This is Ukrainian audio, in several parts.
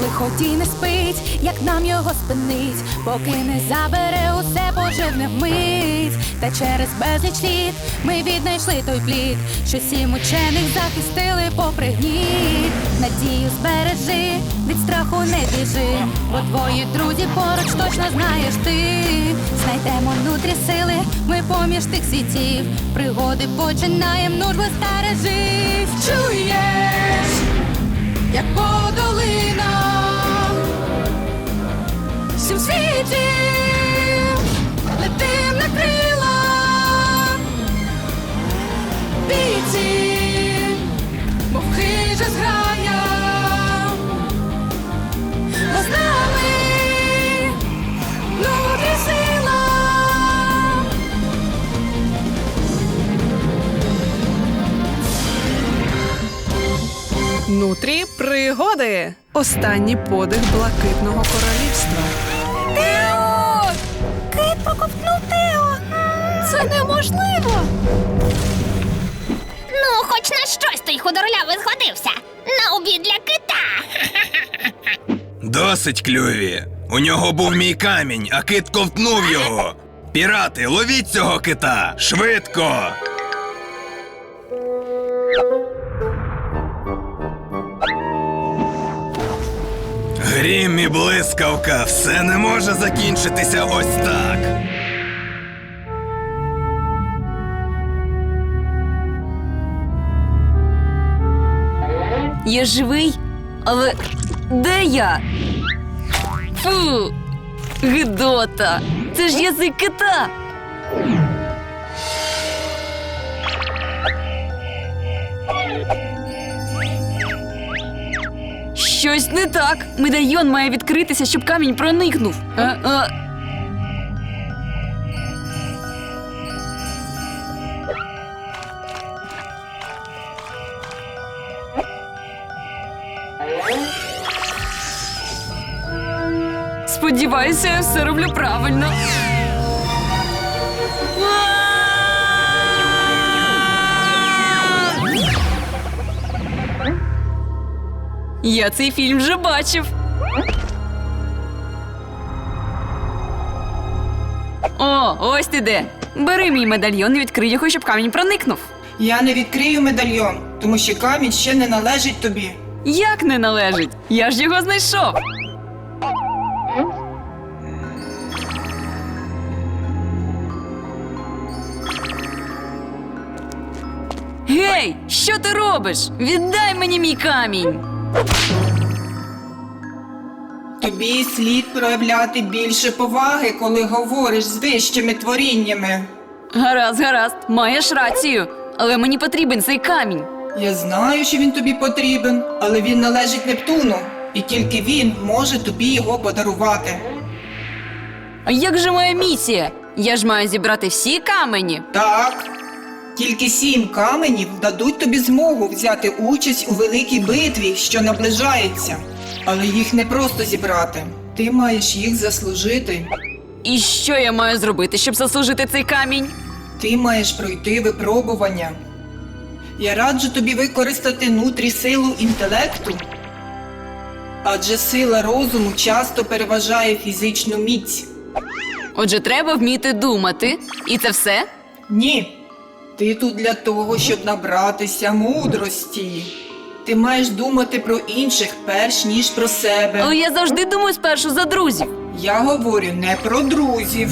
Лиходій не спить, як нам його спинить, поки не забере усе поживне вмить. Та через безліч літ ми віднайшли той плід, що сім учених захистили попри гніт. Надію збережи, від страху не біжи, бо твої друзі поруч точно знаєш ти. Знайдемо внутрі сили, ми поміж тих світів. Пригоди починаєм, нужбо стережись. Чуєш? Як по долинах, всім світі летим на крилах, Останній подих блакитного королівства. Тео! Кит проковтнув Тео! Це неможливо! Ну, хоч на щось той худорлявий згодився. На обід для кита. Досить клюві. У нього був мій камінь, а кит ковтнув його. Пірати, ловіть цього кита! Швидко! Грім і блискавка, все не може закінчитися ось так. Я живий, але де я? Фу, гидота! Це ж язик кита. Щось не так. Медальйон має відкритися, щоб камінь проникнув. А, а... Сподіваюся, я все роблю правильно. Я цей фільм вже бачив. О, ось ти де. Бери мій медальйон і відкрий його, щоб камінь проникнув. Я не відкрию медальйон, тому що камінь ще не належить тобі. Як не належить? Я ж його знайшов. Гей, що ти робиш? Віддай мені мій камінь. Тобі слід проявляти більше поваги, коли говориш з вищими творіннями. Гаразд, гаразд, маєш рацію, але мені потрібен цей камінь. Я знаю, що він тобі потрібен, але він належить Нептуну, і тільки він може тобі його подарувати. А як же моя місія? Я ж маю зібрати всі камені. Так. Тільки сім каменів дадуть тобі змогу взяти участь у великій битві, що наближається. Але їх не просто зібрати. Ти маєш їх заслужити. І що я маю зробити, щоб заслужити цей камінь? Ти маєш пройти випробування. Я раджу тобі використати нутрі силу інтелекту. Адже сила розуму часто переважає фізичну міць. Отже, треба вміти думати. І це все? Ні. Ти тут для того, щоб набратися мудрості. Ти маєш думати про інших перш ніж про себе. Але я завжди думаю спершу за друзів. Я говорю не про друзів.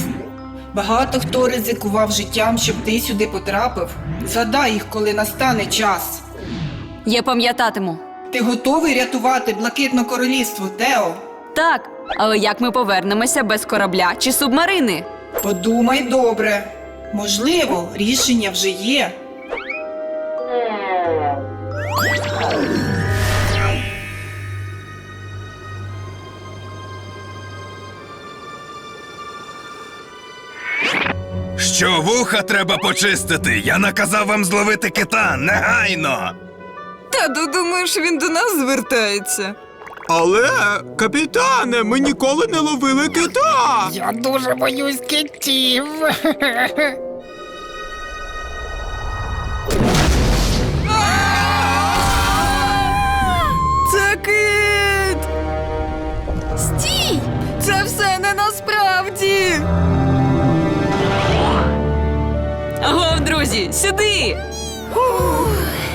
Багато хто ризикував життям, щоб ти сюди потрапив. Задай їх, коли настане час. Я пам'ятатиму. Ти готовий рятувати блакитне королівство, Тео? Так, але як ми повернемося без корабля чи субмарини? Подумай добре. Можливо, рішення вже є. Що вуха треба почистити? Я наказав вам зловити кита негайно. Та думаєш, він до нас звертається. Але, капітане, ми ніколи не ловили кита. Я дуже боюсь китів. Це кит! Стій! Це все не насправді. Агов, друзі, сюди!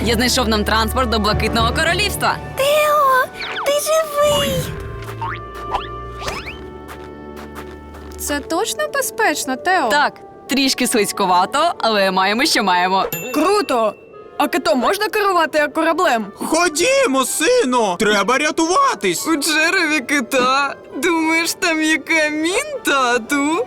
Я знайшов нам транспорт до блакитного королівства. Ти це точно безпечно, Тео? Так, трішки слизьковато, але маємо, що маємо. Круто! А кито можна керувати як кораблем? Ходімо, сину! Треба рятуватись! У череві кита. Думаєш, там є камін, тату?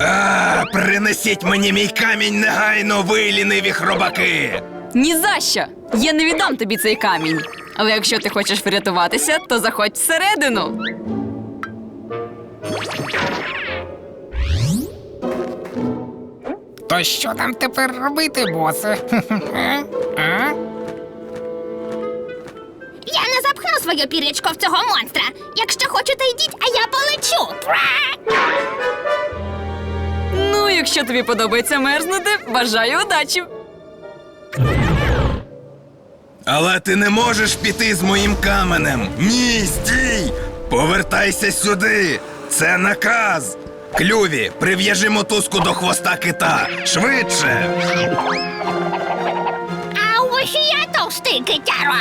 А, принесіть мені мій камінь негайно, ви ліниві хробаки! Ні за що! Я не віддам тобі цей камінь. Але якщо ти хочеш врятуватися, то заходь всередину. То що нам тепер робити, босе? А? Я не запхну своє пір'ячко в цього монстра. Якщо хочете, йдіть, а я полечу. Ну, якщо тобі подобається мерзнути, бажаю удачі. Але ти не можеш піти з моїм каменем. Ні, стій! Повертайся сюди! Це наказ! Клюві, прив'яжи мотузку до хвоста кита! Швидше! А ось і я товстий китяро.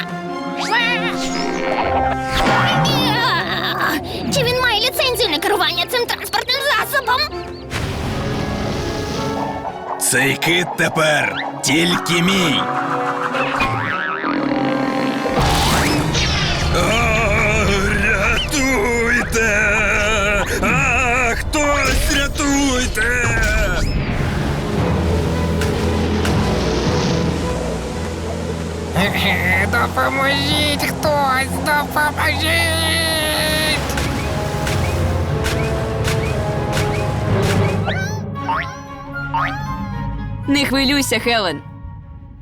Чи він має ліцензію на керування цим транспортним засобом? Цей кит тепер тільки мій. Допоможіть хтось, допоможіть! Не хвилюйся, Хелен.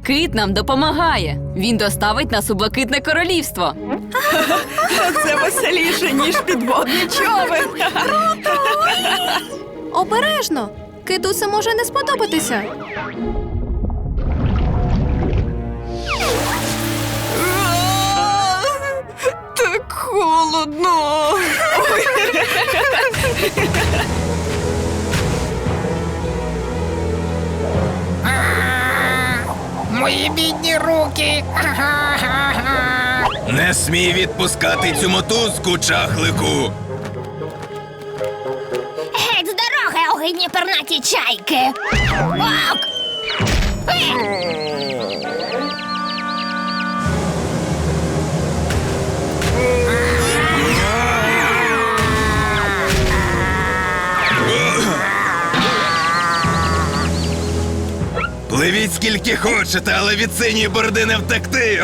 Кит нам допомагає. Він доставить нас у блакитне королівство. Це веселіше, ніж підводний човен. Обережно! Киту це може не сподобатися. Холодно. Мої бідні руки! Не смій відпускати цю мотузку, чахлику! Геть з дороги, огидні пернаті чайки. Ок! Е! Пливіть скільки хочете, але від синьої бороди не втекти!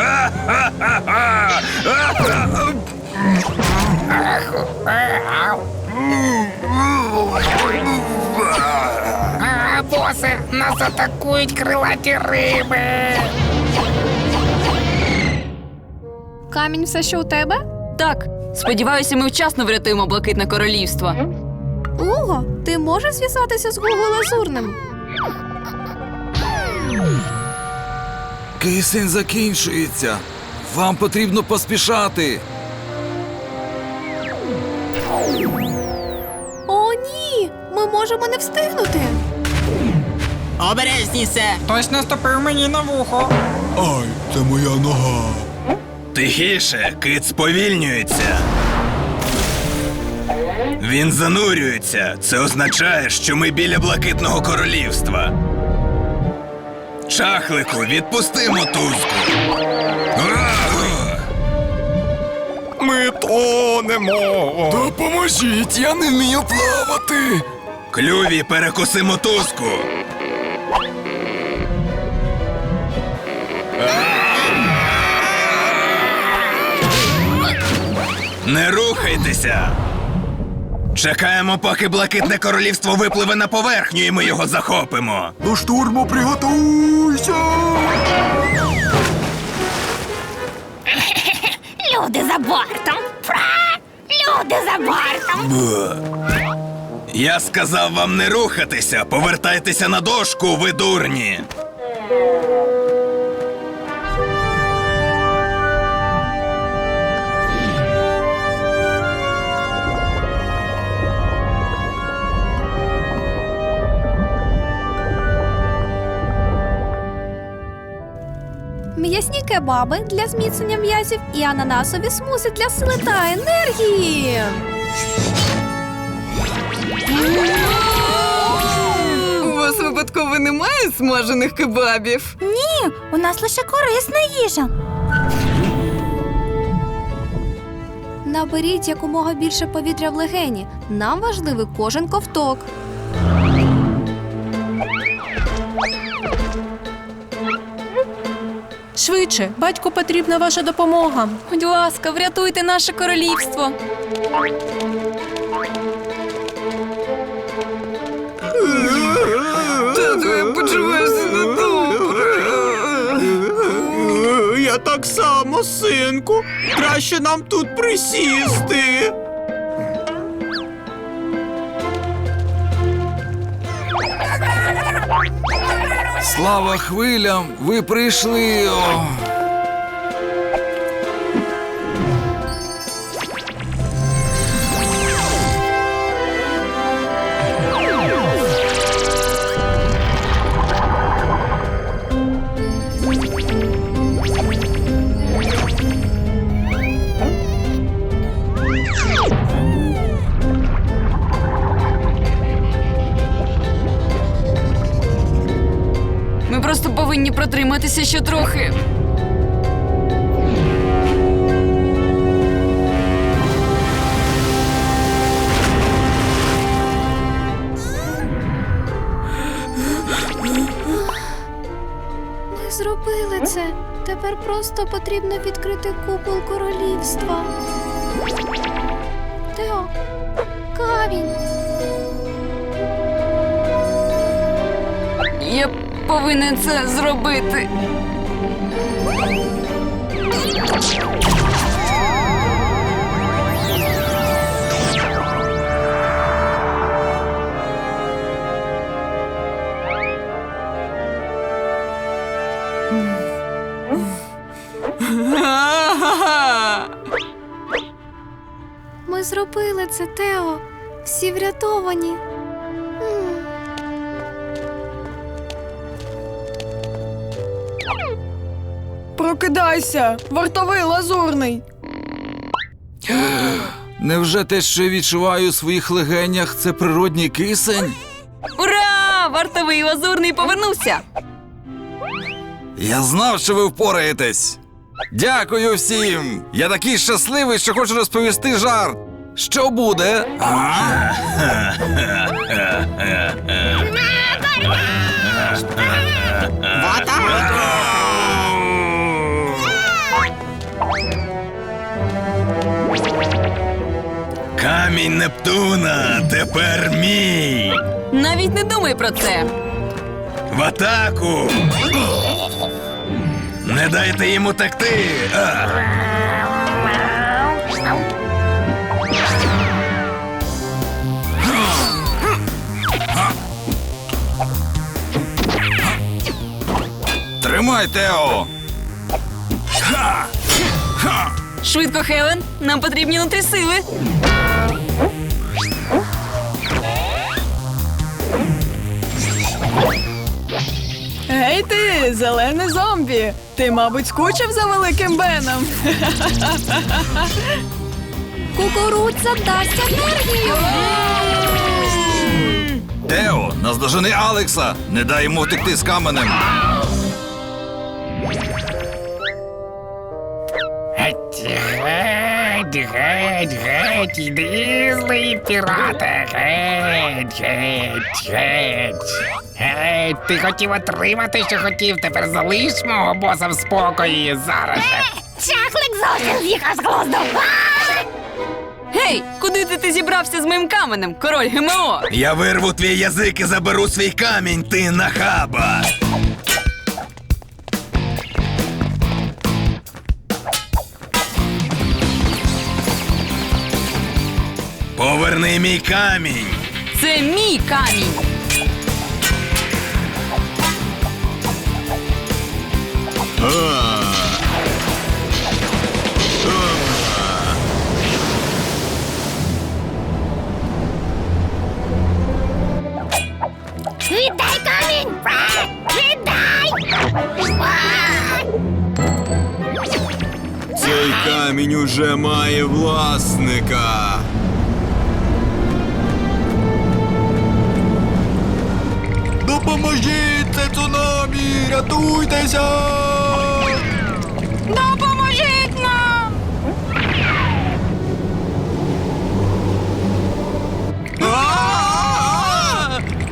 Босе, нас атакують крилаті риби! Камінь все ще у тебе? Так, сподіваюся, ми вчасно врятуємо блакитне королівство. Луго, ти можеш зв'язатися з Гуго Лазурним? Кисень закінчується. Вам потрібно поспішати. О, ні! Ми можемо не встигнути. Обережніше! Хтось наступив мені на вухо. Ай, це моя нога. Тихіше, кит сповільнюється. Він занурюється. Це означає, що ми біля блакитного королівства. Чахлику, відпусти мотузку. Ми тонемо! Допоможіть, я не вмію плавати. Клюві, перекуси мотузку. Не рухайтеся. Чекаємо, поки блакитне королівство випливе на поверхню, і ми його захопимо. До штурму приготуйся! Люди за бортом. Пра! Люди за бортом. Я сказав вам не рухатися. Повертайтеся на дошку, ви дурні. Кебаби для зміцнення м'язів і ананасові смузи для сили та енергії. У вас випадково немає смажених кебабів? Ні, у нас лише корисна їжа. Наберіть якомога більше повітря в легені. Нам важливий кожен ковток. Швидше, батьку потрібна ваша допомога. Будь ласка, врятуйте наше королівство. Тату, я почуваюся недобре. Е, Я так само, синку. Краще нам тут присісти. Слава хвилям, ви прийшли. О. протриматися ще трохи. Ми зробили це. Тепер просто потрібно відкрити купол королівства. Тео, камінь. Повинен це зробити. Ми зробили це, Тео. Всі врятовані. Прокидайся, вартовий лазурний. Невже те, що я відчуваю у своїх легенях, це природній кисень? Ура! Вартовий лазурний повернувся. Я знав, що ви впораєтесь. Дякую всім! Я такий щасливий, що хочу розповісти жарт. Що буде? А? Камінь Нептуна тепер мій. Навіть не думай про це. В атаку! Не дайте йому текти! А! Тримай, Тео! Швидко, Хелен, нам потрібні нутрісили. Гей ти, зелений зомбі. Ти, мабуть, скучив за великим Беном. Кукурудза дасть енергію. Тео, наздожени Алекса! Не дай йому втекти з каменем! Геть, геть, геть, іди, злий пірате, геть, геть, геть. Геть, ти хотів отримати, що хотів, тепер залиш мого боса в спокої зараз. же. Чахлик зовсім з'їхав з глузду. А! Гей, куди ти, ти зібрався з моїм каменем, король ГМО? Я вирву твій язик і заберу свій камінь, ти нахаба! Поверни мій камінь! Це мій камінь. Віддай камінь! Віддай! Цей камінь уже має власника. Допоможіть, це цунамі! Рятуйтеся! Допоможіть нам!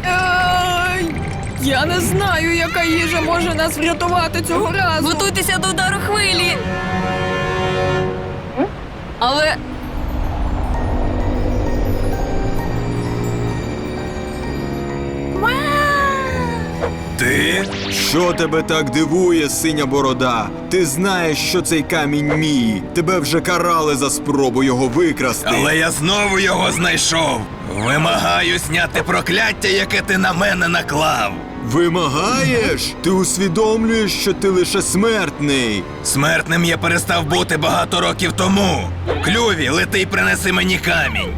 Ай! Я не знаю, яка їжа може нас врятувати цього разу. Готуйтеся до удару хвилі. Але Ти? Що тебе так дивує, синя борода? Ти знаєш, що цей камінь мій. Тебе вже карали за спробу його викрасти. Але я знову його знайшов. Вимагаю зняти прокляття, яке ти на мене наклав. Вимагаєш? Ти усвідомлюєш, що ти лише смертний. Смертним я перестав бути багато років тому. Клюві, лети й принеси мені камінь.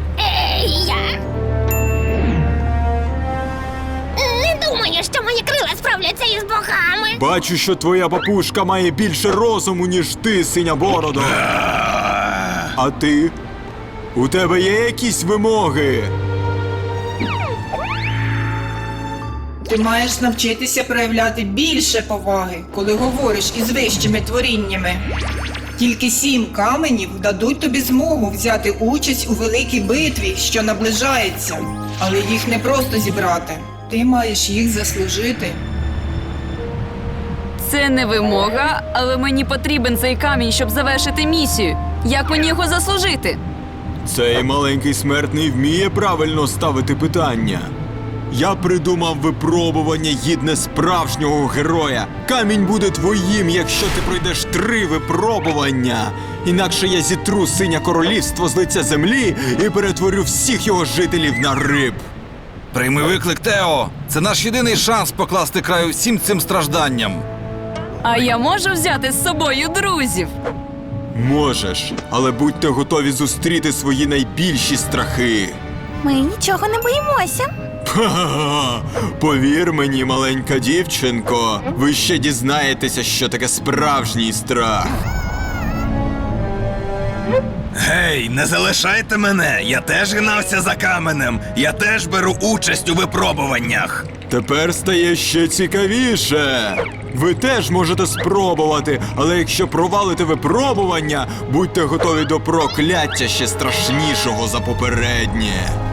Крила із богами. Бачу, що твоя папушка має більше розуму, ніж ти, синя бородо. А ти? У тебе є якісь вимоги? Ти маєш навчитися проявляти більше поваги, коли говориш із вищими творіннями. Тільки сім каменів дадуть тобі змогу взяти участь у великій битві, що наближається. Але їх не просто зібрати. Ти маєш їх заслужити. Це не вимога, але мені потрібен цей камінь, щоб завершити місію. Як мені його заслужити? Цей маленький смертний вміє правильно ставити питання. Я придумав випробування гідне справжнього героя. Камінь буде твоїм, якщо ти пройдеш три випробування. Інакше я зітру синє королівство з лиця землі і перетворю всіх його жителів на риб. Прийми виклик, Тео. Це наш єдиний шанс покласти краю всім цим стражданням. А я можу взяти з собою друзів. Можеш, але будьте готові зустріти свої найбільші страхи. Ми нічого не боїмося. Ха-ха-ха! Повір мені, маленька дівчинко, ви ще дізнаєтеся, що таке справжній страх. Гей, не залишайте мене! Я теж гнався за каменем. Я теж беру участь у випробуваннях. Тепер стає ще цікавіше. Ви теж можете спробувати, але якщо провалите випробування, будьте готові до прокляття ще страшнішого за попереднє.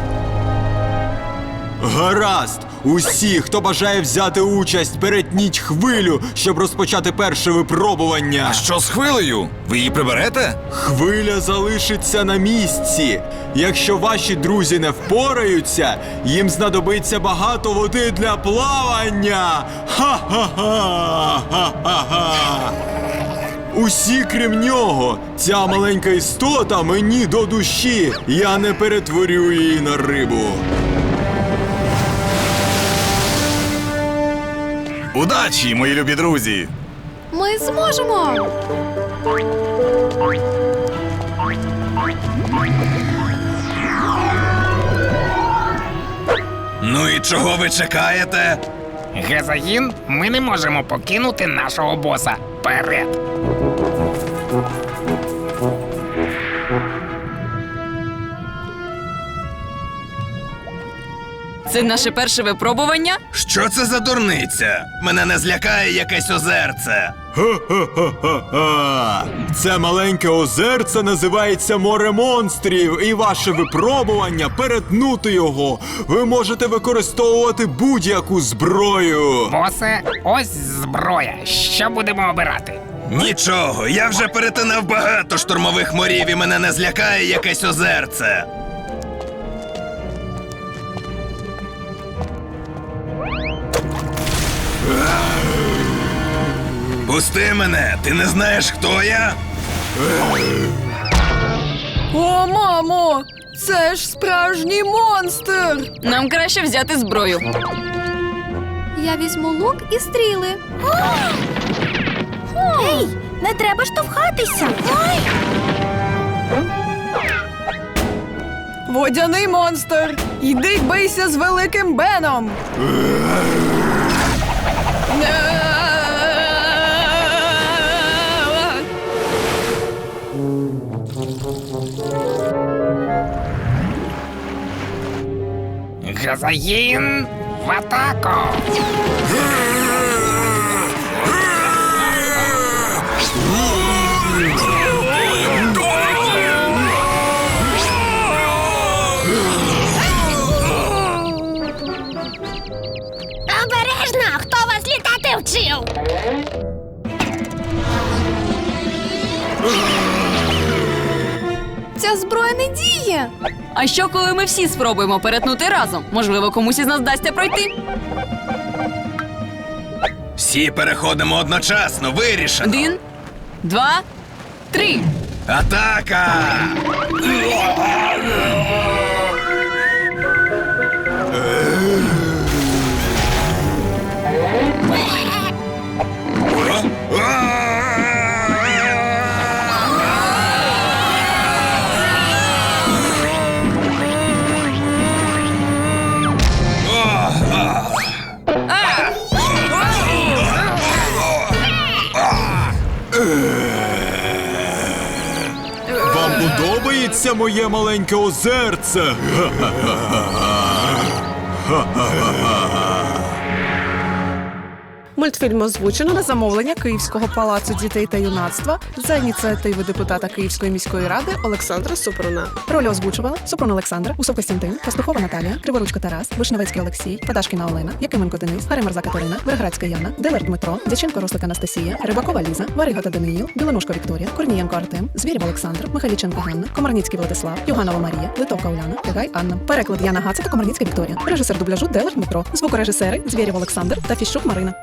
Гаразд! Усі, хто бажає взяти участь, перетніть хвилю, щоб розпочати перше випробування. А що з хвилею? Ви її приберете? Хвиля залишиться на місці. Якщо ваші друзі не впораються, їм знадобиться багато води для плавання. Ха-ха-ха! Ха-ха-ха! Усі, крім нього, ця маленька істота мені до душі. Я не перетворю її на рибу. Удачі, мої любі друзі! Ми зможемо. Ну і чого ви чекаєте? Гезагін, ми не можемо покинути нашого боса. Вперед! Це наше перше випробування. Що це за дурниця? Мене не злякає якесь озерце. Ха-ха-ха-ха! Це маленьке озерце називається море монстрів, і ваше випробування перетнути його. Ви можете використовувати будь-яку зброю. Босе, ось зброя. Що будемо обирати? Нічого, я вже перетинав багато штурмових морів і мене не злякає якесь озерце. Пусти мене, ти не знаєш, хто я? О, мамо! Це ж справжній монстр! Нам краще взяти зброю. Я візьму лук і стріли. Ей, не треба штовхатися. Ой, Водяний монстр! Йди бийся з великим Беном! Газаин в атаку! Літати? Ця зброя не діє. А що, коли ми всі спробуємо перетнути разом? Можливо, комусь із нас вдасться пройти. Всі переходимо одночасно, вирішено. Один, два, три. Атака! Подобається моє маленьке озерце? Мультфільм озвучено на замовлення Київського палацу дітей та юнацтва за ініціативи депутата Київської міської ради Олександра Супруна. Ролі озвучували Супрун Олександр, Усов Костянтин, Пастухова Наталія, Криворучко Тарас, Вишневецький Олексій, Падашкіна Олена, Якименко Денис, Гаремарза Катерина, Верградська Яна, Делер Дмитро, Дяченко Рослик Анастасія, Рибакова Ліза, Варигота Даниїл, Білонушко Вікторія, Корнієнко Артем, Звірів Олександр, Михайліченко Ганна, Комарницький Владислав, Юганова Марія, Литовка Уляна, Тигай Анна. Переклад Яна Гаця та Комарницька Вікторія. Режисер дубляжу Делер Дмитро. Звукорежисери Звірів Олександр та Фіщук Марина.